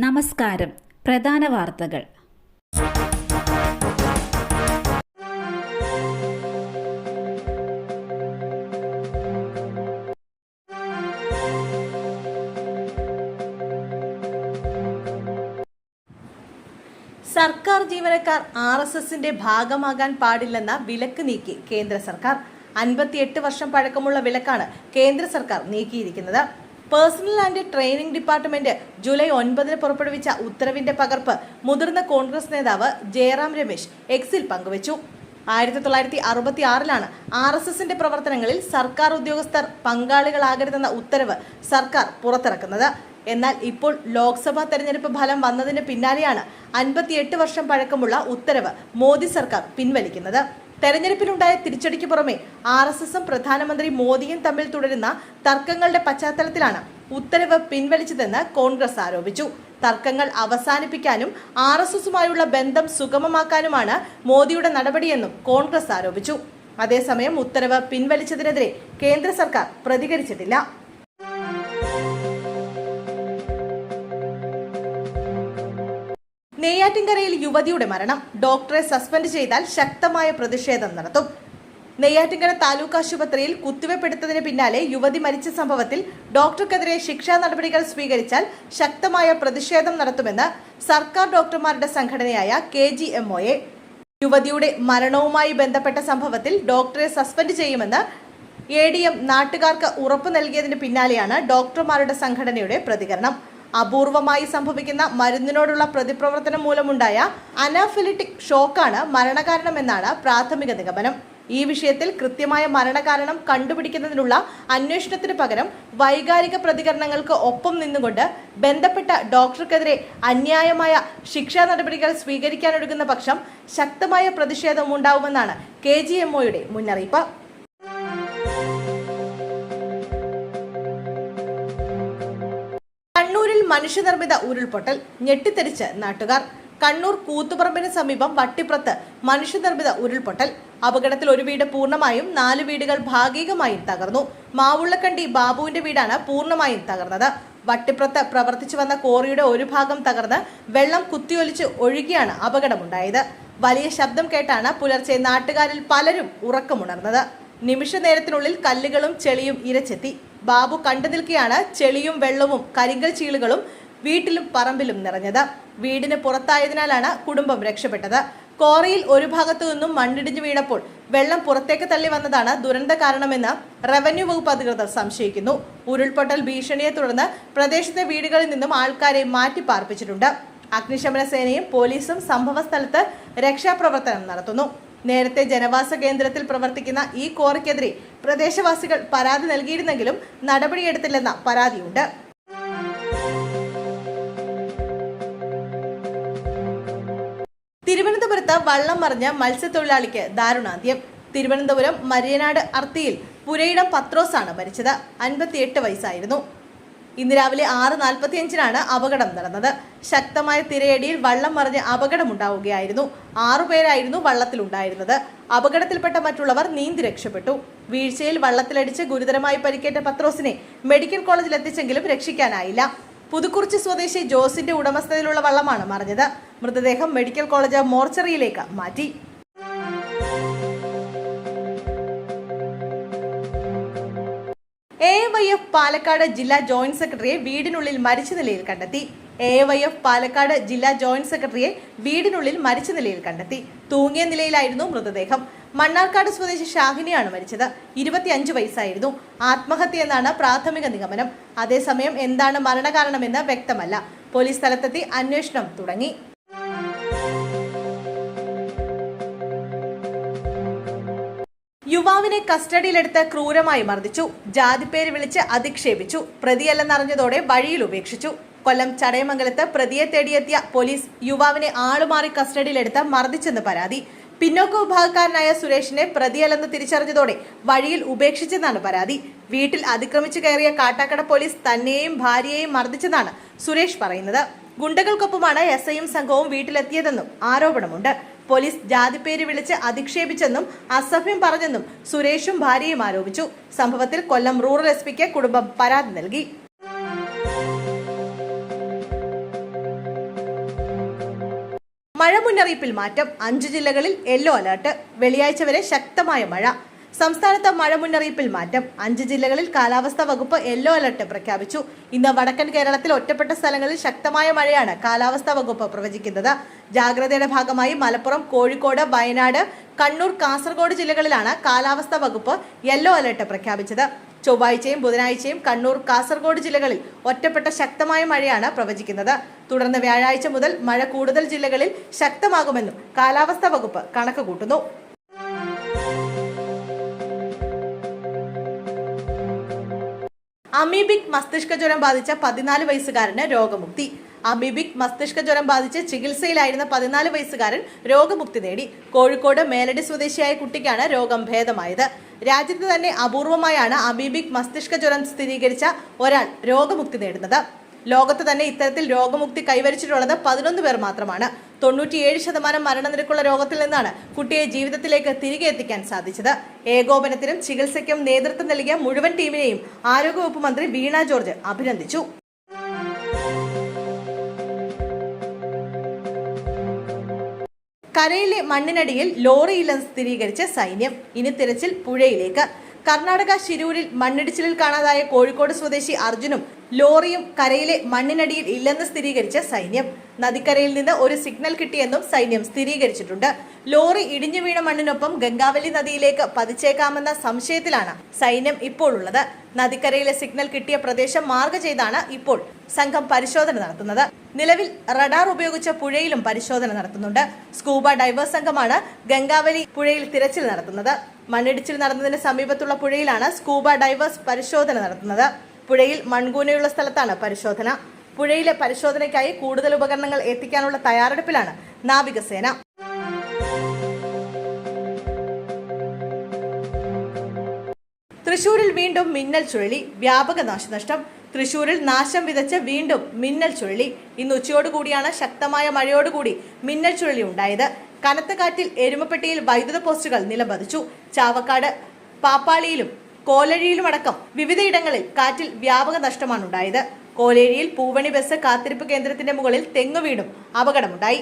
നമസ്കാരം. പ്രധാന വാർത്തകൾ. സർക്കാർ ജീവനക്കാർ ആർ എസ് എസിന്റെ ഭാഗമാകാൻ പാടില്ലെന്ന വിലക്ക് നീക്കി കേന്ദ്ര സർക്കാർ. അൻപത്തിയെട്ട് വർഷം പഴക്കമുള്ള വിലക്കാണ് കേന്ദ്ര സർക്കാർ നീക്കിയിരിക്കുന്നത്. Personal and training department July ഒൻപതിന് പുറപ്പെടുവിച്ച ഉത്തരവിന്റെ പകർപ്പ് മുതിർന്ന കോൺഗ്രസ് നേതാവ് ജയറാം രമേശ് എക്സിൽ പങ്കുവച്ചു. ആയിരത്തി തൊള്ളായിരത്തി അറുപത്തി ആറിലാണ് ആർ എസ് എസിന്റെ പ്രവർത്തനങ്ങളിൽ സർക്കാർ ഉദ്യോഗസ്ഥർ പങ്കാളികളാകരുതെന്ന ഉത്തരവ് സർക്കാർ പുറത്തിറക്കുന്നത്. എന്നാൽ ഇപ്പോൾ ലോക്സഭാ തെരഞ്ഞെടുപ്പ് ഫലം വന്നതിന് പിന്നാലെയാണ് അൻപത്തിയെട്ട് വർഷം പഴക്കമുള്ള ഉത്തരവ് മോദി സർക്കാർ പിൻവലിക്കുന്നത്. തെരഞ്ഞെടുപ്പിലുണ്ടായ തിരിച്ചടിക്ക് പുറമെ ആർ എസ് എസും പ്രധാനമന്ത്രി മോദിയും തമ്മിൽ തുടരുന്ന തർക്കങ്ങളുടെ പശ്ചാത്തലത്തിലാണ് ഉത്തരവ് പിൻവലിച്ചതെന്ന് കോൺഗ്രസ് ആരോപിച്ചു. തർക്കങ്ങൾ അവസാനിപ്പിക്കാനും ആർ എസ് എസുമായുള്ള ബന്ധം സുഗമമാക്കാനുമാണ് മോദിയുടെ നടപടിയെന്നും കോൺഗ്രസ് ആരോപിച്ചു. അതേസമയം ഉത്തരവ് പിൻവലിച്ചതിനെതിരെ കേന്ദ്ര സർക്കാർ പ്രതികരിച്ചിട്ടില്ല. നെയ്യാറ്റിൻകരയിൽ യുവതിയുടെ മരണം. ഡോക്ടറെ സസ്പെൻഡ് ചെയ്താൽ ശക്തമായ പ്രതിഷേധം നടത്തും. നെയ്യാറ്റിൻകര താലൂക്ക് ആശുപത്രിയിൽ കുത്തിവെപ്പെടുത്തതിന് പിന്നാലെ യുവതി മരിച്ച സംഭവത്തിൽ ഡോക്ടർക്കെതിരെ ശിക്ഷാ നടപടികൾ സ്വീകരിച്ചാൽ ശക്തമായ പ്രതിഷേധം നടത്തുമെന്ന് സർക്കാർ ഡോക്ടർമാരുടെ സംഘടനയായ കെ ജി എം യുവതിയുടെ മരണവുമായി ബന്ധപ്പെട്ട സംഭവത്തിൽ ഡോക്ടറെ സസ്പെൻഡ് ചെയ്യുമെന്ന് എ ഡി എം നാട്ടുകാർക്ക് ഉറപ്പു നൽകിയതിന് പിന്നാലെയാണ് ഡോക്ടർമാരുടെ സംഘടനയുടെ പ്രതികരണം. അപൂർവമായി സംഭവിക്കുന്ന മരുന്നിനോടുള്ള പ്രതിപ്രവർത്തനം മൂലമുണ്ടായ അനാഫിലിറ്റിക് ഷോക്കാണ് മരണകാരണമെന്നാണ് പ്രാഥമിക നിഗമനം. ഈ വിഷയത്തിൽ കൃത്യമായ മരണകാരണം കണ്ടുപിടിക്കുന്നതിനുള്ള അന്വേഷണത്തിന് പകരം വൈകാരിക പ്രതികരണങ്ങൾക്ക് ഒപ്പം നിന്നുകൊണ്ട് ബന്ധപ്പെട്ട ഡോക്ടർക്കെതിരെ അന്യായമായ ശിക്ഷാ നടപടികൾ സ്വീകരിക്കാനൊരുങ്ങുന്ന പക്ഷം ശക്തമായ പ്രതിഷേധം ഉണ്ടാവുമെന്നാണ് കെ ജി മുന്നറിയിപ്പ്. മനുഷ്യനിർമ്മിത ഉരുൾപൊട്ടൽ ഞെട്ടിത്തെറിച്ച് നാട്ടുകാർ. കണ്ണൂർ കൂത്തുപറമ്പിന് സമീപം വട്ടിപ്പുറത്ത് മനുഷ്യനിർമ്മിത ഉരുൾപൊട്ടൽ. അപകടത്തിൽ ഒരു വീട് പൂർണമായും നാല് വീടുകൾ ഭാഗികമായും തകർന്നു. മാവുള്ളക്കണ്ടി ബാബുവിന്റെ വീടാണ് പൂർണമായും തകർന്നത്. വട്ടിപ്പുറത്ത് പ്രവർത്തിച്ചു വന്ന കോറിയുടെ ഒരു ഭാഗം തകർന്ന് വെള്ളം കുത്തിയൊലിച്ച് ഒഴുകിയാണ് അപകടമുണ്ടായത്. വലിയ ശബ്ദം കേട്ടാണ് പുലർച്ചെ നാട്ടുകാരിൽ പലരും ഉറക്കമുണർന്നത്. നിമിഷ നേരത്തിനുള്ളിൽ കല്ലുകളും ചെളിയും ഇരച്ചെത്തി. ബാബു കണ്ടു നിൽക്കെയാണ് ചെളിയും വെള്ളവും കരിങ്കൽ ചീളുകളും വീട്ടിലും പറമ്പിലും നിറഞ്ഞത്. വീടിന് പുറത്തായതിനാലാണ് കുടുംബം രക്ഷപ്പെട്ടത്. കോറയിൽ ഒരു ഭാഗത്തു നിന്നും മണ്ണിടിഞ്ഞു വീണപ്പോൾ വെള്ളം പുറത്തേക്ക് തള്ളി വന്നതാണ് ദുരന്ത കാരണമെന്ന് റവന്യൂ വകുപ്പ് അധികൃതർ സംശയിക്കുന്നു. ഉരുൾപൊട്ടൽ ഭീഷണിയെ തുടർന്ന് പ്രദേശത്തെ വീടുകളിൽ നിന്നും ആൾക്കാരെ മാറ്റി പാർപ്പിച്ചിട്ടുണ്ട്. അഗ്നിശമന സേനയും പോലീസും സംഭവ സ്ഥലത്ത് രക്ഷാപ്രവർത്തനം നടത്തുന്നു. നേരത്തെ ജനവാസ കേന്ദ്രത്തിൽ പ്രവർത്തിക്കുന്ന ഈ കോറിക്കെതിരെ പ്രദേശവാസികൾ പരാതി നൽകിയിരുന്നെങ്കിലും നടപടിയെടുത്തില്ലെന്ന പരാതിയുണ്ട്. തിരുവനന്തപുരത്ത് വള്ളം മറിഞ്ഞ മത്സ്യത്തൊഴിലാളിക്ക് ദാരുണാന്ത്യം. തിരുവനന്തപുരം മരിയനാട് അർത്തിയിൽ പുരയിടം പത്രോസാണ് മരിച്ചത്. അൻപത്തിയെട്ട് വയസ്സായിരുന്നു. ഇന്ന് രാവിലെ ആറ് നാൽപ്പത്തിയഞ്ചിനാണ് അപകടം നടന്നത്. ശക്തമായ തിരയടിയിൽ വള്ളം മറിഞ്ഞ് അപകടമുണ്ടാവുകയായിരുന്നു. ആറുപേരായിരുന്നു വള്ളത്തിലുണ്ടായിരുന്നത്. അപകടത്തിൽപ്പെട്ട മറ്റുള്ളവർ നീന്തി രക്ഷപ്പെട്ടു. വീഴ്ചയിൽ വള്ളത്തിലടിച്ച് ഗുരുതരമായി പരിക്കേറ്റ പത്രോസിനെ മെഡിക്കൽ കോളേജിൽ എത്തിച്ചെങ്കിലും രക്ഷിക്കാനായില്ല. പുതുക്കുറിച്ചി സ്വദേശി ജോസിന്റെ ഉടമസ്ഥതയിലുള്ള വള്ളമാണ് മറിഞ്ഞത്. മൃതദേഹം മെഡിക്കൽ കോളേജ് മോർച്ചറിയിലേക്ക് മാറ്റി. എ വൈ എഫ് പാലക്കാട് ജില്ലാ ജോയിന്റ് സെക്രട്ടറിയെ വീടിനുള്ളിൽ മരിച്ച നിലയിൽ കണ്ടെത്തി. എ വൈ എഫ് പാലക്കാട് ജില്ലാ ജോയിന്റ് സെക്രട്ടറിയെ വീടിനുള്ളിൽ മരിച്ച നിലയിൽ കണ്ടെത്തി. തൂങ്ങിയ നിലയിലായിരുന്നു മൃതദേഹം. മണ്ണാർക്കാട് സ്വദേശി ഷാഹിനിയാണ് മരിച്ചത്. ഇരുപത്തിയഞ്ച് വയസ്സായിരുന്നു. ആത്മഹത്യ എന്നാണ് പ്രാഥമിക നിഗമനം. അതേസമയം എന്താണ് മരണകാരണമെന്ന് വ്യക്തമല്ല. പോലീസ് സ്ഥലത്തെത്തി അന്വേഷണം തുടങ്ങി. യുവാവിനെ കസ്റ്റഡിയിലെടുത്ത് ക്രൂരമായി മർദ്ദിച്ചു. ജാതിപ്പേര് വിളിച്ച് അധിക്ഷേപിച്ചു. പ്രതിയല്ലെന്നറിഞ്ഞതോടെ വഴിയിൽ ഉപേക്ഷിച്ചു. കൊല്ലം ചടയമംഗലത്ത് പ്രതിയെ തേടിയെത്തിയ പോലീസ് യുവാവിനെ ആളുമാറി കസ്റ്റഡിയിലെടുത്ത് മർദ്ദിച്ചെന്ന് പരാതി. പിന്നോക്ക വിഭാഗക്കാരനായ സുരേഷിനെ പ്രതിയല്ലെന്ന് തിരിച്ചറിഞ്ഞതോടെ വഴിയിൽ ഉപേക്ഷിച്ചെന്നാണ് പരാതി. വീട്ടിൽ അതിക്രമിച്ചു കയറിയ കാട്ടാക്കട പോലീസ് തന്നെയും ഭാര്യയെയും മർദ്ദിച്ചെന്നാണ് സുരേഷ് പറയുന്നത്. ഗുണ്ടകൾക്കൊപ്പമാണ് എസ് ഐയും സംഘവും വീട്ടിലെത്തിയതെന്നും ആരോപണമുണ്ട്. പോലീസ് ജാതി പേര് വിളിച്ച് അധിക്ഷേപിച്ചെന്നും അസഭ്യം പറഞ്ഞെന്നും സുരേഷും ഭാര്യയും ആരോപിച്ചു. സംഭവത്തിൽ കൊല്ലം റൂറൽ എസ് പിക്ക് കുടുംബം പരാതി നൽകി. മഴ മുന്നറിയിപ്പിൽ മാറ്റം. അഞ്ച് ജില്ലകളിൽ യെല്ലോ അലർട്ട്. വെള്ളിയാഴ്ച വരെ ശക്തമായ മഴ. സംസ്ഥാനത്ത് മഴ മുന്നറിയിപ്പിൽ മാറ്റം. അഞ്ച് ജില്ലകളിൽ കാലാവസ്ഥാ വകുപ്പ് യെല്ലോ അലർട്ട് പ്രഖ്യാപിച്ചു. ഇന്ന് വടക്കൻ കേരളത്തിൽ ഒറ്റപ്പെട്ട സ്ഥലങ്ങളിൽ ശക്തമായ മഴയാണ് കാലാവസ്ഥാ വകുപ്പ് പ്രവചിക്കുന്നത്. ജാഗ്രതയുടെ ഭാഗമായി മലപ്പുറം കോഴിക്കോട് വയനാട് കണ്ണൂർ കാസർഗോഡ് ജില്ലകളിലാണ് കാലാവസ്ഥാ വകുപ്പ് യെല്ലോ അലർട്ട് പ്രഖ്യാപിച്ചത്. ചൊവ്വാഴ്ചയും ബുധനാഴ്ചയും കണ്ണൂർ കാസർഗോഡ് ജില്ലകളിൽ ഒറ്റപ്പെട്ട ശക്തമായ മഴയാണ് പ്രവചിക്കുന്നത്. തുടർന്ന് വ്യാഴാഴ്ച മുതൽ മഴ കൂടുതൽ ജില്ലകളിൽ ശക്തമാകുമെന്നും കാലാവസ്ഥാ വകുപ്പ് കണക്ക് കൂട്ടുന്നു അമീബിക് മസ്തിഷ്ക ജ്വരം ബാധിച്ച പതിനാല് വയസ്സുകാരന് രോഗമുക്തി. അമീബിക് മസ്തിഷ്ക ജ്വരം ബാധിച്ച് ചികിത്സയിലായിരുന്ന പതിനാല് വയസ്സുകാരൻ രോഗമുക്തി നേടി. കോഴിക്കോട് മേലടി സ്വദേശിയായ കുട്ടിക്കാണ് രോഗം ഭേദമായത്. രാജ്യത്ത് തന്നെ അപൂർവമായാണ് അമീബിക് മസ്തിഷ്ക ജ്വരം സ്ഥിരീകരിച്ച ഒരാൾ രോഗമുക്തി നേടുന്നത്. ലോകത്ത് തന്നെ ഇത്തരത്തിൽ രോഗമുക്തി കൈവരിച്ചിട്ടുള്ളത് പതിനൊന്ന് പേർ മാത്രമാണ്. തൊണ്ണൂറ്റിയേഴ് ശതമാനം മരണനിരക്കുള്ള രോഗത്തിൽ നിന്നാണ് കുട്ടിയെ ജീവിതത്തിലേക്ക് തിരികെ എത്തിക്കാൻ സാധിച്ചത്. ഏകോപനത്തിനും ചികിത്സയ്ക്കും നേതൃത്വം നൽകിയ മുഴുവൻ ടീമിനെയും ആരോഗ്യവകുപ്പ് മന്ത്രി വീണ ജോർജ് അഭിനന്ദിച്ചു. കരയിലെ മണ്ണിനടിയിൽ ലോറിയില്ലെന്ന് സ്ഥിരീകരിച്ച സൈന്യം. ഇനി തിരച്ചിൽ പുഴയിലേക്ക്. കർണാടക ശിരൂരിൽ മണ്ണിടിച്ചിലിൽ കാണാതായ കോഴിക്കോട് സ്വദേശി അർജുനും ലോറിയും കരയിലെ മണ്ണിനടിയിൽ ഇല്ലെന്ന് സ്ഥിരീകരിച്ച സൈന്യം. നദിക്കരയിൽ നിന്ന് ഒരു സിഗ്നൽ കിട്ടിയെന്നും സൈന്യം സ്ഥിരീകരിച്ചിട്ടുണ്ട്. ലോറി ഇടിഞ്ഞു വീണ മണ്ണിനൊപ്പം ഗംഗാവലി നദിയിലേക്ക് പതിച്ചേക്കാമെന്ന സംശയത്തിലാണ് സൈന്യം ഇപ്പോൾ ഉള്ളത് നദിക്കരയിലെ സിഗ്നൽ കിട്ടിയ പ്രദേശം മാർഗ് ചെയ്താണ് ഇപ്പോൾ സംഘം പരിശോധന നടത്തുന്നത്. നിലവിൽ റഡാർ ഉപയോഗിച്ച പുഴയിലും പരിശോധന നടത്തുന്നുണ്ട്. സ്കൂബ ഡൈവേഴ്സ് സംഘമാണ് ഗംഗാവലി പുഴയിൽ തിരച്ചിൽ നടത്തുന്നത്. മണ്ണിടിച്ചിൽ നടന്നതിന് സമീപത്തുള്ള പുഴയിലാണ് സ്കൂബ ഡൈവേഴ്സ് പരിശോധന നടത്തുന്നത്. പുഴയിൽ മൺകൂനയുള്ള സ്ഥലത്താണ് പരിശോധന. പുഴയിലെ പരിശോധനയ്ക്കായി കൂടുതൽ ഉപകരണങ്ങൾ എത്തിക്കാനുള്ള തയ്യാറെടുപ്പിലാണ് നാവികസേന. തൃശൂരിൽ വീണ്ടും മിന്നൽ ചുഴലി വ്യാപക നാശനഷ്ടം. തൃശൂരിൽ നാശം വിതച്ച് വീണ്ടും മിന്നൽ ചുഴലി. ഇന്ന് ഉച്ചയോടുകൂടിയാണ് ശക്തമായ മഴയോടുകൂടി മിന്നൽ ചുഴലി ഉണ്ടായത്. കനത്ത കാറ്റിൽ എരുമപ്പെട്ടിയിൽ വൈദ്യുത പോസ്റ്റുകൾ നിലംപതിച്ചു. ചാവക്കാട് പാപ്പാളിയിലും കോലഴിയിലുമടക്കം വിവിധയിടങ്ങളിൽ കാറ്റിൽ വ്യാപക നഷ്ടമാണ് ഉണ്ടായത് കോലേരിയിൽ പൂവണി ബസ് കാത്തിരിപ്പ് കേന്ദ്രത്തിന്റെ മുകളിൽ തെങ്ങ് വീണും അപകടമുണ്ടായി.